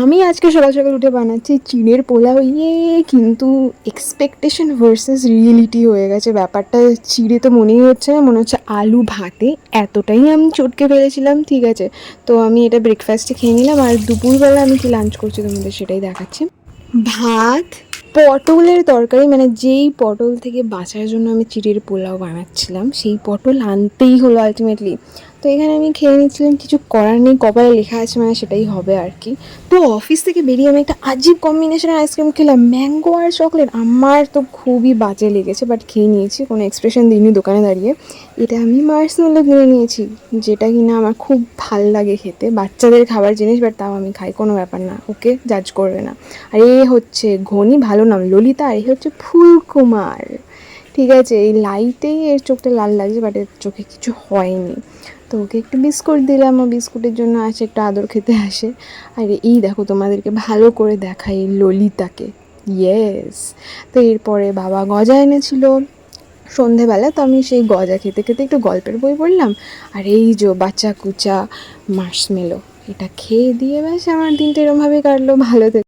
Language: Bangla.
আমি আজকে সকাল সকাল উঠে বানাচ্ছি চিড়ের পোলাও ইয়ে কিন্তু এক্সপেকটেশন ভার্সেস রিয়েলিটি হয়ে গেছে। ব্যাপারটা চিড়ে তো মনেই হচ্ছে না, মনে হচ্ছে আলু ভাতে। এতটাই আমি চটকে ফেলেছিলাম, ঠিক আছে? তো আমি এটা ব্রেকফাস্টে খেয়ে নিলাম, আর দুপুরবেলা আমি কি লাঞ্চ করছি তোমাদের সেটাই দেখাচ্ছি। ভাত, পটলের তরকারি মানে যেই পটল থেকে বাঁচার জন্য আমি চিড়ের পোলাও বানাচ্ছিলাম, সেই পটল আনতেই হলো আলটিমেটলি তো এখানে আমি খেয়ে নিচ্ছিলাম কিছু করার নেই, কপালে লেখা আছে মানে সেটাই হবে আর কি। তো অফিস থেকে বেরিয়ে আমি একটা আজীব কম্বিনেশনের আইসক্রিম খেলাম ম্যাঙ্গো আর চকলেট আমার তো খুবই বাজে লেগেছে বাট খেয়ে নিয়েছি, কোনো এক্সপ্রেশন দিইনি দোকানে দাঁড়িয়ে। এটা আমি মার্সমেলো কিনে নিয়েছি, যেটা কিনা আমার খুব ভালো লাগে খেতে। বাচ্চাদের খাবার জিনিস বাট তাও আমি খাই, কোনো ব্যাপার না, ওকে জাজ করবে না। আর এ হচ্ছে ঘনি, ভালো নাম ললিতা, আর এ হচ্ছে ফুলকুমার। ঠিক আছে, এই লাইটেই এর চোখটা লাল লাগছে বাট এর চোখে কিছু হয়নি। তো ওকে একটু বিস্কুট দিলাম, ও বিস্কুটের জন্য আসে, একটু আদর খেতে আসে। আর এই দেখো তোমাদেরকে ভালো করে দেখাই ললিতাকে। ইয়েস তো এরপরে বাবা গজা এনেছিল। সন্ধেবেলা তো আমি সেই গজা খেতে খেতে একটু গল্পের বই পড়লাম। আর এই যে বাচ্চা কুচা মার্শমেলো, এটা খেয়ে দিয়ে ব্যাস আমার দিনটা এরমভাবে কাটলো। ভালো থেকে।